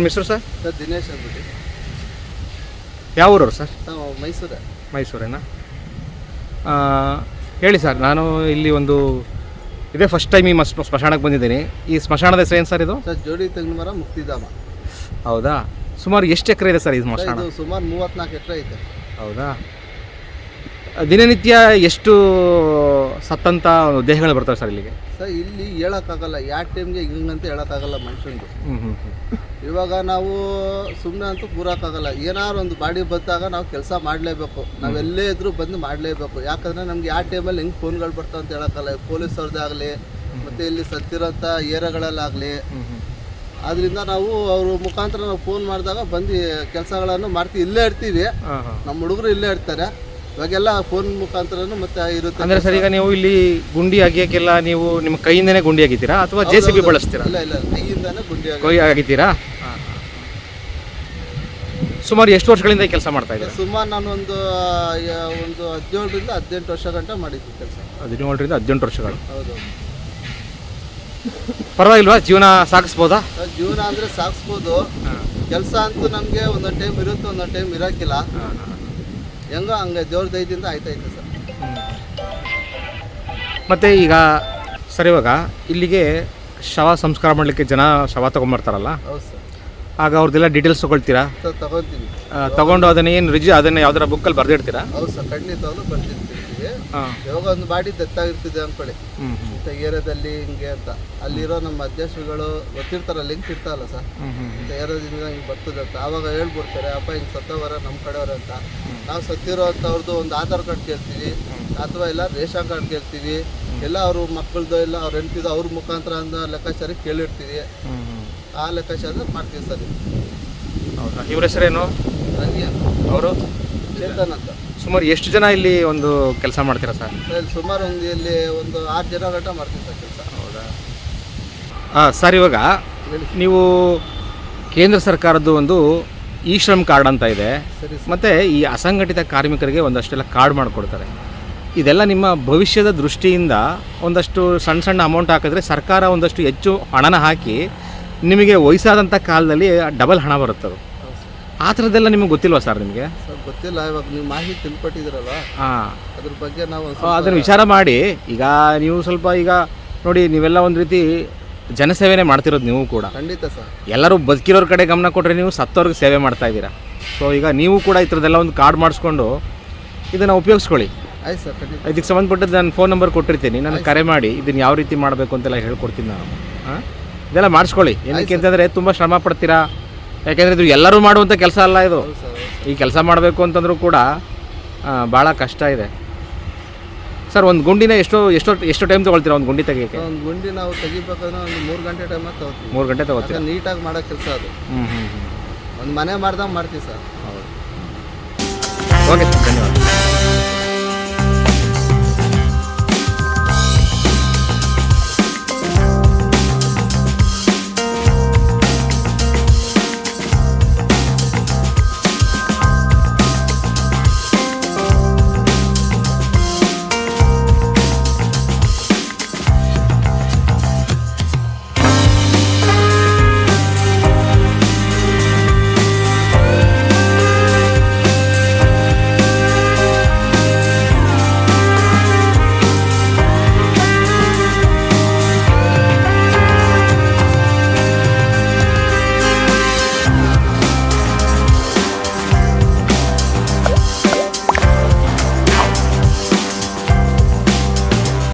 ನಿಮ್ಮ ಹೆಸರು sir? Sir Dinesh ಅಂದ್ಬಿಟ್ಟು. ಯಾವ ಊರವ್ರು ಸರ್? ನಾವು ಮೈಸೂರೇ. ಮೈಸೂರೇನಾ? ಹೇಳಿ ಸರ್ ನಾನು ಇಲ್ಲಿ ಒಂದು ಇದೇ ಫಸ್ಟ್ ಟೈಮ್ ಈ ಮಸ್ ಸ್ಮಶಾನಕ್ಕೆ ಬಂದಿದ್ದೀನಿ. ಈ ಸ್ಮಶಾನದ ಹೆಸರು ಏನು ಸರ್ ಇದು? ಸರ್ ಜೋಡಿ ತೆಂಗಿನ ಮರ ಮುಕ್ತಿಧಾಮ. ಹೌದಾ? ಸುಮಾರು ಎಷ್ಟು ಎಕರೆ ಇದೆ ಸರ್ ಈ ಸ್ಮಶಾನ? ಇದು ಸುಮಾರು ಮೂವತ್ನಾಲ್ಕು ಎಕರೆ ಐತೆ. ಹೌದಾ? ದಿನನಿತ್ಯ ಎಷ್ಟು ಸತ್ತಂತ ದೇಹಗಳು ಬರ್ತವೆ ಸರ್ ಇಲ್ಲಿಗೆ? ಸರ್ ಇಲ್ಲಿ ಹೇಳೋಕ್ಕಾಗಲ್ಲ. ಯಾವ ಟೈಮ್ಗೆ ಹಿಂಗಂತ ಹೇಳೋಕ್ಕಾಗಲ್ಲ ಮನುಷ್ಯಂದು. ಹ್ಞೂ ಹ್ಞೂ ಹ್ಞೂ ಇವಾಗ ನಾವು ಸುಮ್ಮನೆ ಅಂತೂ ಕೂರೋಕ್ಕಾಗಲ್ಲ. ಏನಾದ್ರು ಒಂದು ಬಾಡಿ ಬಂದಾಗ ನಾವು ಕೆಲಸ ಮಾಡಲೇಬೇಕು. ನಾವೆಲ್ಲೇ ಇದ್ರೂ ಬಂದು ಮಾಡಲೇಬೇಕು. ಯಾಕಂದರೆ ನಮ್ಗೆ ಯಾವ ಟೈಮಲ್ಲಿ ಹೆಂಗೆ ಫೋನ್ಗಳು ಬರ್ತಾವೆ ಅಂತ ಹೇಳೋಕ್ಕಲ್ಲ ಪೊಲೀಸ್ ಅವ್ರದ್ದೇ ಆಗಲಿ ಮತ್ತು ಇಲ್ಲಿ ಸತ್ತಿರೋಂಥ ಏರಗಳಲ್ಲಾಗಲಿ. ಅದರಿಂದ ನಾವು ಅವ್ರ ಮುಖಾಂತರ ನಾವು ಫೋನ್ ಮಾಡಿದಾಗ ಬಂದು ಕೆಲಸಗಳನ್ನು ಮಾಡ್ತೀವಿ ಇಲ್ಲೇ ಇರ್ತೀವಿ. ನಮ್ಮ ಹುಡುಗರು ಇಲ್ಲೇ ಇರ್ತಾರೆ. ಇವಾಗೆಲ್ಲ ಫೋನ್ ಮುಖಾಂತರನು ಮತ್ತೆ ಇರುತ್ತೆ ಅಂದ್ರೆ ಸರ್ ಈಗ ನೀವು ಇಲ್ಲಿ ಗುಂಡಿ ಅಗಿಯಕ್ಕೆಲ್ಲ ನೀವು ನಿಮ್ಮ ಕೈಯಿಂದನೇ ಗುಂಡಿ ಅಗಿತೀರಾ ಅಥವಾ ಜೆ ಸಿ ಬಿ ಬಳಸ್ತೀರಾ? ಇಲ್ಲ ಇಲ್ಲ ಕೈಯಿಂದಾನೆ ಗುಂಡಿ ಕೊಯ್ ಅಗಿತೀರಾ ಸುಮಾರು ಎಷ್ಟು ವರ್ಷಗಳಿಂದ ಕೆಲಸ ಮಾಡ್ತಾ ಇದ್ದಾರೆ? ಸುಮಾರು ನಾನು ಒಂದು ಒಂದು ಹದಿನೇಳರಿಂದ ಹದಿನೆಂಟು ವರ್ಷ ಗಂಟ ಮಾಡಿದ್ದೀನಿ ಕೆಲಸ. ಹದಿನೇಳರಿಂದ ಹದಿನೆಂಟು ವರ್ಷಗಳು. ಹೌದು ಪರವಾಗಿಲ್ವಾ? ಜೀವನ ಸಾಗಿಸ್ಬೋದಾ? ಜೀವನ ಅಂದರೆ ಸಾಗಿಸ್ಬೋದು. ಕೆಲಸ ಅಂತೂ ನಮಗೆ ಒಂದೊಂದು ಟೈಮ್ ಇರುತ್ತೆ ಒಂದೊಂದು ಟೈಮ್ ಇರೋಕ್ಕಿಲ್ಲ ಹೆಂಗೋ ಹಂಗೆ ದೇವ್ರ ದಯದಿಂದ ಆಯ್ತೈತೆ ಸರ್. ಮತ್ತು ಈಗ ಸರ್ ಇವಾಗ ಇಲ್ಲಿಗೆ ಶವ ಸಂಸ್ಕಾರ ಮಾಡಲಿಕ್ಕೆ ಜನ ಶವ ತೊಗೊಂಬರ್ತಾರಲ್ಲ? ಹೌದು ಸರ್. ಆಗ ಅವ್ರದ್ದೆಲ್ಲ ಡೀಟೇಲ್ಸ್ ತೊಗೊಳ್ತೀರಾ? ಸರ್ ತಗೊಳ್ತೀನಿ. ಆ, ತಗೊಂಡು ಅದನ್ನ ಏನು ರಿಜಿ ಅದನ್ನ ಯಾವ್ದಾರ ಬುಕ್ಕಲ್ಲಿ ಬರ್ದಿಡ್ತೀರಾ? ಹೌದು ಸರ್ ಖಂಡಿತವಾಗ್ಲೂ ಬರ್ತಿರ್ತೀವಿ ಹಾಂ. ಯಾವಾಗ ಒಂದು ಬಾಡಿ ದತ್ತಾಗಿರ್ತಿದೆ ಅನ್ಕೊಳ್ಳಿ ಇಂಥ ಏರಿಯಾದಲ್ಲಿ ಹಿಂಗೆ ಅಂತ. ಅಲ್ಲಿರೋ ನಮ್ಮ ಅಧ್ಯಕ್ಷರುಗಳು ಗೊತ್ತಿರ್ತಾರ ಲಿಂಕ್ ಇರ್ತಾರಲ್ಲ ಸರ್? ಇಂಥ ಏರಿಯಾದಿಂದ ಹಿಂಗೆ ಬರ್ತದೆ ಅಂತ. ಆವಾಗ ಹೇಳ್ಬಿಡ್ತಾರೆ ಅಪ್ಪ ಹಿಂಗೆ ಸತ್ತವರ ನಮ್ಮ ಕಡೆಯವ್ರ ಅಂತ. ನಾವು ಸತ್ತಿರೋ ಅಂಥವ್ರದ್ದು ಒಂದು ಆಧಾರ್ ಕಾರ್ಡ್ ಕೇಳ್ತೀವಿ ಅಥವಾ ಇಲ್ಲ ರೇಷನ್ ಕಾರ್ಡ್ ಕೇಳ್ತೀವಿ ಎಲ್ಲ ಅವ್ರ ಮಕ್ಕಳದ್ದು ಎಲ್ಲ ಅವ್ರ ಹೆಂಡ್ತಿದ್ದು ಅವ್ರ ಮುಖಾಂತರ ಅಂತ ಲೆಕ್ಕಾಚಾರ ಕೇಳಿರ್ತೀವಿ. ಆ ಲೆಕ್ಕಾಚಾರ ಮಾಡ್ತೀವಿ ಸರ್. ಹೌದಾ? ಇವ್ರ ಹೆಸರೇನು? ರಂಗಿ ಅವರು? ಚೇತನ್ ಅಂತ ಸುಮಾರು ಎಷ್ಟು ಜನ ಇಲ್ಲಿ ಒಂದು ಕೆಲಸ ಮಾಡ್ತೀರಾ ಸರ್? ಇಲ್ಲಿ ಸುಮಾರು ಒಂದು ಇಲ್ಲಿ ಒಂದು ಆರು ಜನ ಗಂಟ ಮಾಡ್ತೀವಿ ಸರ್ ಕೆಲಸ. ಹೌದಾ? ಹಾಂ ಸರ್ ಇವಾಗ ನೀವು ಕೇಂದ್ರ ಸರ್ಕಾರದ್ದು ಒಂದು ಇ ಶ್ರಮ್ ಕಾರ್ಡ್ ಅಂತ ಇದೆ. ಮತ್ತೆ ಸರ್. ಮತ್ತು ಈ ಅಸಂಘಟಿತ ಕಾರ್ಮಿಕರಿಗೆ ಒಂದಷ್ಟೆಲ್ಲ ಕಾರ್ಡ್ ಮಾಡಿಕೊಡ್ತಾರೆ. ಇದೆಲ್ಲ ನಿಮ್ಮ ಭವಿಷ್ಯದ ದೃಷ್ಟಿಯಿಂದ ಒಂದಷ್ಟು ಸಣ್ಣ ಸಣ್ಣ ಅಮೌಂಟ್ ಹಾಕಿದ್ರೆ ಸರ್ಕಾರ ಒಂದಷ್ಟು ಹೆಚ್ಚು ಹಣನ ಹಾಕಿ ನಿಮಗೆ ವಯಸ್ಸಾದಂಥ ಕಾಲದಲ್ಲಿ ಡಬಲ್ ಹಣ ಬರುತ್ತದು. ಆ ಥರದ್ದೆಲ್ಲ ನಿಮಗೆ ಗೊತ್ತಿಲ್ವಾ ಸರ್ ನಿಮಗೆ? ಸರ್ ಗೊತ್ತಿಲ್ಲ ಇವಾಗ ನೀವು ಮಾಹಿತಿ ತಿಳ್ಕೊಟ್ಟಿದ್ದೀರಲ್ಲ ಹಾಂ. ಅದ್ರ ಬಗ್ಗೆ ನಾವು ಒಂದ್ ಅದನ್ನು ವಿಚಾರ ಮಾಡಿ. ಈಗ ನೀವು ಸ್ವಲ್ಪ ಈಗ ನೋಡಿ ನೀವೆಲ್ಲ ಒಂದು ರೀತಿ ಜನಸೇವೆನೇ ಮಾಡ್ತಿರೋದು ನೀವು ಕೂಡ. ಖಂಡಿತ ಸರ್. ಎಲ್ಲರೂ ಬದುಕಿರೋರ ಕಡೆ ಗಮನ ಕೊಟ್ಟರೆ ನೀವು ಸತ್ತವ್ರಿಗೆ ಸೇವೆ ಮಾಡ್ತಾ ಇದ್ದೀರಾ. ಸೊ ಈಗ ನೀವು ಕೂಡ ಈ ಥರದ್ದೆಲ್ಲ ಒಂದು ಕಾರ್ಡ್ ಮಾಡಿಸ್ಕೊಂಡು ಇದನ್ನು ಉಪಯೋಗಿಸ್ಕೊಳ್ಳಿ. ಆಯ್ತು ಸರ್ ಖಂಡಿತ. ಇದಕ್ಕೆ ಸಂಬಂಧಪಟ್ಟದ್ದು ನಾನು ಫೋನ್ ನಂಬರ್ ಕೊಟ್ಟಿರ್ತೀನಿ. ನನಗೆ ಕರೆ ಮಾಡಿ ಇದನ್ನು ಯಾವ ರೀತಿ ಮಾಡಬೇಕು ಅಂತೆಲ್ಲ ಹೇಳ್ಕೊಡ್ತೀನಿ ನಾನು. ಹಾಂ? ಇದೆಲ್ಲ ಮಾಡಿಸ್ಕೊಳ್ಳಿ. ಏನಕ್ಕೆ ಅಂತಂದರೆ ತುಂಬ ಶ್ರಮ ಪಡ್ತೀರಾ? ಯಾಕೆಂದರೆ ಇದು ಎಲ್ಲರೂ ಮಾಡುವಂಥ ಕೆಲಸ ಅಲ್ಲ ಇದು. ಈ ಕೆಲಸ ಮಾಡಬೇಕು ಅಂತಂದ್ರೂ ಕೂಡ ಭಾಳ ಕಷ್ಟ ಇದೆ. ಸರ್ ಒಂದು ಗುಂಡಿನ ಎಷ್ಟು ಎಷ್ಟು ಎಷ್ಟು ಟೈಮ್ ತೊಗೊಳ್ತೀರಾ ಒಂದು ಗುಂಡಿ ತೆಗಿಯೋಕ್ಕೆ? ಒಂದು ಗುಂಡಿ ನಾವು ತೆಗಿಬೇಕಂದ್ರೆ ಒಂದು ಮೂರು ಗಂಟೆ ಟೈಮ್ ತಗೋತೀವಿ ಮೂರು ಗಂಟೆ ತಗೋತೀವಿ ನೀಟಾಗಿ ಮಾಡೋ ಕೆಲಸ ಅದು. ಹ್ಞೂ ಹ್ಞೂ ಹ್ಞೂ ಒಂದು ಮನೆ ಮಾಡ್ದಂಗೆ ಮಾಡ್ತೀವಿ ಸರ್. ಹೌದು. ಓಕೆ ಸರ್ ಧನ್ಯವಾದ.